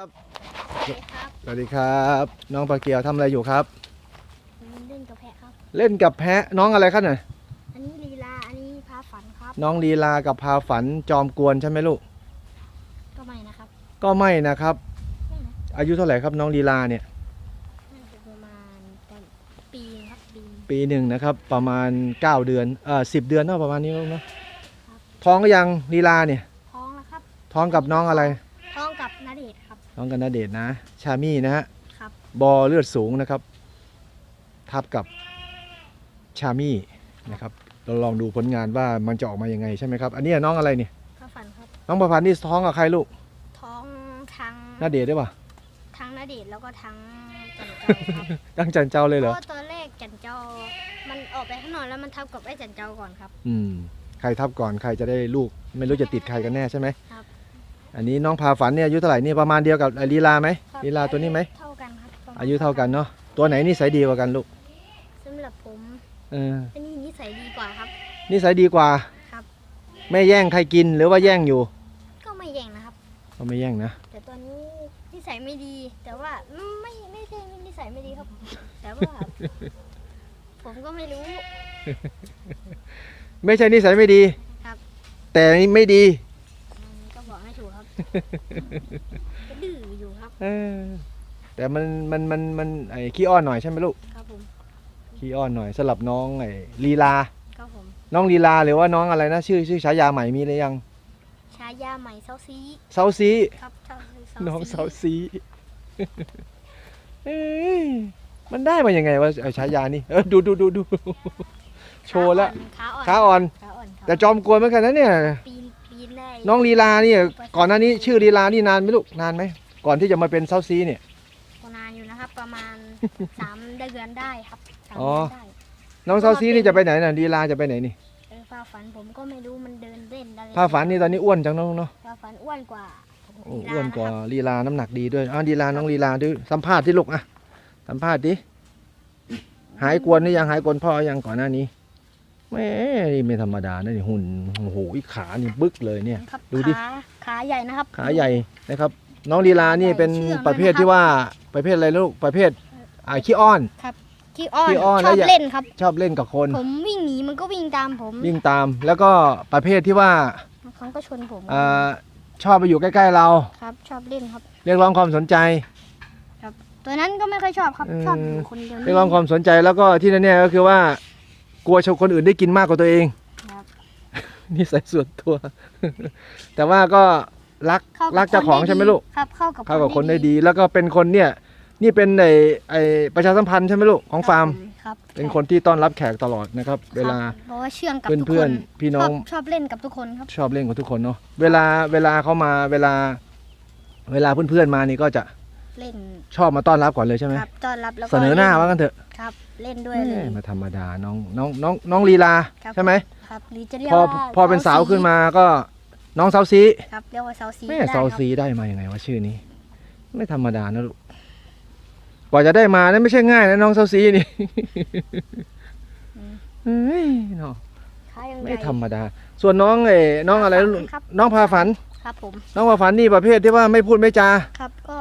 ครับสวัสดีครับ สวัสดีครับ น้องปลาเกียวทำอะไรอยู่ครับผมเล่นกับแพะครับ เล่นกับแพะน้องอะไรครับเนี่ยอันนี้ลีลา อันนี้พาฝันครับ น้องลีลากับพาฝันจอมกวนใช่ไหมลูก ก็ไม่นะครับก็ไม่นะครับ ไม่นะอายุเท่าไหร่ครับน้องลีลาเนี่ย น่าจะประมาณปีครับปีปีหนึ่งนะครับ ประมาณ 9 เดือนเอ่อสิเดือนเนาะประมาณนี้ลูกเนาะท้องก็ยังลีลาเนี่ย ท้องแล้วครับ ท้องกับน้องอะไร ท้องกับนาเดชน์ครับ น้องกันนาเดชน์นะ ชามี่นะฮะครับ บอเลือดสูงนะครับ ทับกับชามี่นะครับ เราลองดูผลงานว่ามันจะออกมายังไงใช่ไหมครับ อันนี้น้องอะไรเนี่ยพาฝันครับ น้องประพันธ์นี่ท้องกับใครลูกท้องทั้งนาเดชน์ได้ปะทั้งนาเดชน์แล้วก็ทั้งจันเจ้าครับตั้งจันเจ้าเลยเพเหรอ ราะว่าตอนแรกจันเจ้า มันออกไปข้างนอกแล้วมันทับกับไอ้จันเจ้าก่อนครับ อืม ใครทับก่อนใครจะได้ลูก ไม่รู้จะติดใครกันแน่ใช่ไหมครับ อันนี้น้องพาฝันเนี่ยอายุเท่าไหร่นี่ประมาณเดียวกับไอ้ลีลาไหมครับลีลาตัวนี้ไหมเท่ากันครับประมณอายุเท่ากันเนาะตัวไหนนิสัยดีกว่ากันลูกสำหรับผมเอออันนี้นิสัยดีกว่าครับ นิสัยดีกว่าครับ ไม่แย่งใครกินหรือว่าแย่งอยู่ก็ไม่แย่งนะครับ ก็ไม่แย่งนะแต่ตอนนี้นิสัยไม่ดี แต่ว่าไม่ไม่ใช่นิสัยไม่ดีครับ แต่ว่า ผมก็ไม่รู้ ไม่ใช่นิสัยไม่ดีครับ แต่ไม่ดี อืมก็บอกไม่ถู กครับก็ดื้ออยู่ครับ เออ แต่มันมันมันมันไอ้ขี้อ้อนหน่อยใช่ไหมลูก ครับผม ขี้อ้อนหน่อยสลับน้องไอ้ลีลา ครับผม น้องลีลาหรือว่าน้องอะไรนะชื่อชื่อฉายาใหม่มีหรือยังชายาใหม่เซาซีเซาซี ครับเซาซีน้องเซาซีเอ้ยมันได้มายังไงวะไอ้ฉายานี่เออดูดูดูดูโชว์แล้วขาอ่อนขาอ่อน ขาอ่อนครับแต่จอมกวนเหมือนกันนะเนี่ย ปี นปีนได้น้องลีลานี่ก่อนหน้านี้ชื่อลีลานี่นานไหมลูกนานไหมก่อนที่จะมาเป็นเซาซีเนี่ยนานอยู่นะครับ ประมาณ สามเดือนได้ครับสามอ๋อ เดือนได้น้องเซาซีนี่จะไปไหนน่ะลีลาจะไปไหนนี่เออฟ้าฝันผมก็ไม่รู้มันเดินเล่นได้ผ้าฝันนี่ตอนนี้อ้วนจังน้องเนาะฟ้าฝันอ้วนกว่าโอ้ลีลอ้วนกว่าะครับลีลาน้ำหนักดีด้วยอ้าวลีลาน้องลีลาด้วยสัมภาษณ์ที่ลูกอะสัมภาษณ์ดิหายกวนนี่ยังหายกวนพ่อยังก่อนหน้านี้ แม่นี่ไม่ธรรมดานะนี่หุ่นโอ้โหอีขานี่บึกเลยเนี่ย ครับดูดิ ขาขาใหญ่นะครับ ขาใหญ่นะครับ น้องลีลานี่เป็นเชื่องประเภทนะครับที่ว่าประเภทอะไรลูกประเภทอ่าขี้อ้อนขี้อ้อนขี้อ้อนชแล้อวบอย่า เล่นครับ ชอบเล่นกับคน ผมวิ่งหนีมันก็วิ่งตามผมวิ่งตามแล้วก็ประเภทที่ว่าเขาก็ชนผมอ่าชอบไปอยู่ใกล้ ๆ เรา ครับ ชอบเล่นครับ เรียกร้องความสนใจ ตัวนั้นก็ไม่ค่อยชอบครับเออชอบอยู่คนเดียวเรียกร้องความสนใจแล้วก็ที่แน่ๆก็คือว่า กลัวชาวคนอื่นได้กินมากกว่าตัวเองครับ นี่ใส่ส่วนตัว แต่ว่าก็รักเข้ารักักเจ้าของใช่ไหมลูก ครับ เข้ากับเข้ากับคนได้ดี แล้วก็เป็นคนเนี่ย นี่เป็นไอไอประชาสัมพันธ์ใช่ไหมลูกของฟาร์ม ครับเป็นคนที่ต้อนรับแขกตลอดนะครับ เวลาครับเพราะว่าเชื่องกับเพื่อนทุกเพื่อนคนพี่น้อง ชบชอบเล่นกับทุกคนครับ ชอบเล่นกับทุกคนเนาะเวลาเวลาเขามาเวลา เวลาเพื่อนๆมานี่ก็จะ เล่นชอบมาต้อนรับก่อนเลยใช่ไหมครับต้อนรับแล้วก็เสนอหน้าล่ว่ากันเถอะครับ เล่นด้วยเลแม่ยไมาธรรมดาน้องน้องน้องน้องลีลาครับ ใช่ไหมครับหรือจะเรียกพอว่าพอเป็นสาวขึ้นมาก็น้องเซาซีครับเรียกว่าเซาซีแม่ได้เซาครับ ซีได้มาอย่างไงวะชื่อนี้ ไม่ธรรมดานะลูกกว่าจะได้มานะไม่ใช่ง่ายนะน้องเซาซีนี่เฮ้ยเนาะขายังไม่ใหญ่ธรรมดา ส่วนน้องเอ๋น้องอะไรพาฝันครับน้องพาฝัน ครับผมน้องพาฝันนี่ประเภทที่ว่าไม่พูดไม่จา ครับก็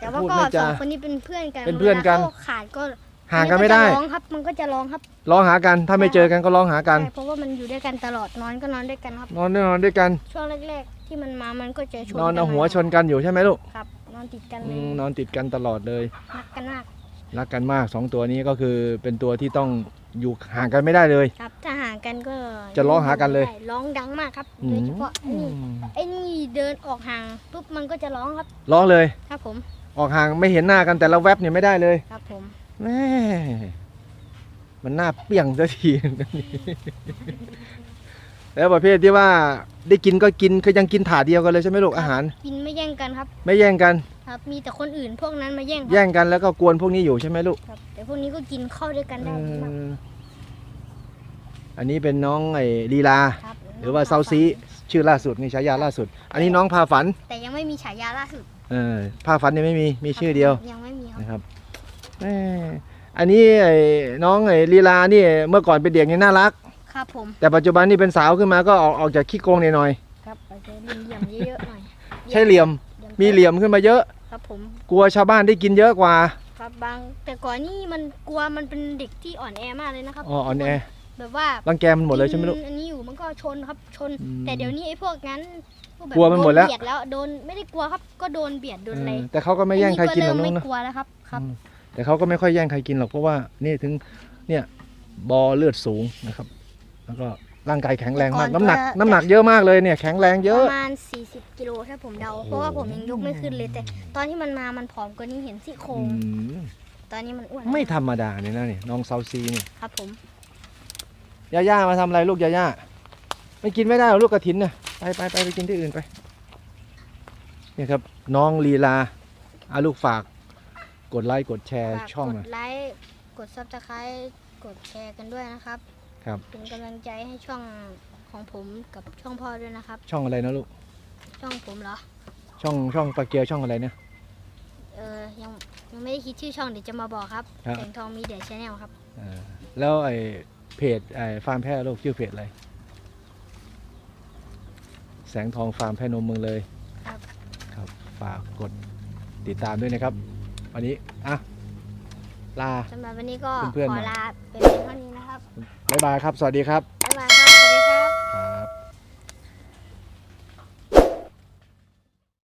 แต่ว่าพูดก็ไม่สจา องคนนี้เป็นเพื่อนกันเป็นเพื่อนกัน วลาขาขาดก็ห่างกันไม่ได้ จะร้องครับ มันก็จะร้องครับร้องหากัน ถ้าไม่เจอกันก็ร้องหากัน ใช่เพราะว่ามันอยู่ด้วยกันตลอดนอนก็นอนด้วยกันครับ นอนด้วยนอนด้วยกัน ช่วงแรก ๆ ที่มันมามันก็จะชนนอนเอากัหัวชนกันอยู่ใช่ไหมลูกครับ นอนติดกันเลอืยมนอนติดกันตลอดเลย รักกันมากรักกันมากสองตัวนี้ก็คือเป็นตัวที่ต้องอยู่ห่างกันไม่ได้เลย ครับถ้าห่างกันก็จะร้องหากันเลย ใช่ร้องดังมากครับอืโดยมเฉพาะไอ้นี่ไอ้นี่เดินออกห่างปุ๊บมันก็จะร้องครับร้องเลย ครับผม ออกห่างไม่เห็นหน้ากันแต่ละแวบเนี่ยไม่ได้เลยครับผมแม่มันหน้าเปี่ยงสักที แล้วประเภทที่ว่าได้กินก็กินคือยังกินถาดเดียวกันเลยใช่ไหมลูกอาหาร กินไม่แย่งกันครับ ไม่แย่งกัน ครับ มีแต่คนอื่นพวกนั้นมาแย่งครับแย่งกันแล้วก็กวนพวกนี้อยู่ใช่ไหมลูกครับแต่พวกนี้ก็กินเข้าด้วยกันได้ดีมากเอออันนี้เป็นน้องไอ้ลีลา ครับหรือว่าเซาซี ชื่อล่าสุดนี่ฉายาล่าสุด อันนี้น้องพาฝันแต่ยังไม่มีฉายาล่าสุดเออพาฝันยังไม่มีมีชื่อเดียวยังไม่มีครับนะครับแม่อันนี้ไอ้น้องไอ้ลีลานี่เมื่อก่อนเป็นเด็กนี่น่ารัก ครับผม แต่ปัจจุบันนี่เป็นสาวขึ้นมาก็ออกออกจากขี้โกงหน่อยครับอาจจะเหลี่ยมๆเยอะๆหน่อยๆใช่เหลี่ยมมีเหลี่ยมขึ้นมาเยอะคครับผม กลัวชาวบ้านได้กินเยอะกว่า ครับบาง แต่ก่อนนี่มันกลัวมันเป็นเด็กที่อ่อนแอมากเลยนะครับอ๋ออ่อนแอ แบบว่ารังแกมันหมดเลยใช่ไหมลูกนอันนี้อยู่มันก็ชนครับชน อืมแต่เดี๋ยวนี้ไอ้พวกนั้นพแบบกลัวมันหมดแล้ว โเบียดแล้วโดนไม่ได้กลัวครับ ก็โดนเบียดโดนอะไรเออแต่เขาก็ไม่แย่งใครกินหรอกอัน้เริ่องมนะ ไม่กลัวแล้วครับครับ อืมแต่เขาก็ไม่ค่อยแย่งใครกินหรอกเพราะว่านี่ถึงเนี่ยบอเลือดสูงนะครับ แล้วก็ร่างกายแข็งแรงมาก ก่อนน้ำหนักตัวน้ำหนักเยอะมากเลยเนี่ยแข็งแรงเยปอะ ระมาณ 40 กิโลถ้าผมเดา เพราะว่าผมยังยกไม่ขึ้นเลยแต่ ตอนที่มันมามันผอมกว่านี้เห็นซี่โครอืงมตอนนี้มันอ้วนไม่ธรรมดาเนี่ยนะเนี่ยน้องเซาซีเนี่ยครับผม ยาย่ามาทำอะไรลูกยาย่าไม่กินไม่ได้หรอกลูกกระถินน่ะไปไปไปไปกินที่อื่นไปเนี่ยครับน้องลีลาอาลูกฝาก กดไลค์กดแชร์ฝากช่องกหน่อดยไลค์กดซับสไครต์กดแชร์กันด้วยนะครับ ครับ เป็นกำลังใจให้ช่องของผมกับช่องพ่อด้วยนะครับ ช่องอะไรนะลูกช่องผมเหรอ ช่องช่องปลาเกียวช่องอะไรเนี่ย เออยังยังไม่ได้คิดชื่อช่องเดี๋ยวจะมาบอกครับครับ แสงทองมีเดียชแนลครับ เออแล้วไอ้ เพจไอ้ฟาร์มแพะโลกชื่อเพจอะไร แสงทองฟาร์มแพะนมเมืองเลยครับฝากกดติดตามด้วยนะครับ วันนี้อะลา สำหรับวันนี้ก็เพื่อนๆขอลาเป็นเพียงเท่านี้นะครับบ๊ายบายครับ สวัสดีครับ บ๊ายบายครับ สวัสดีครับ ครับ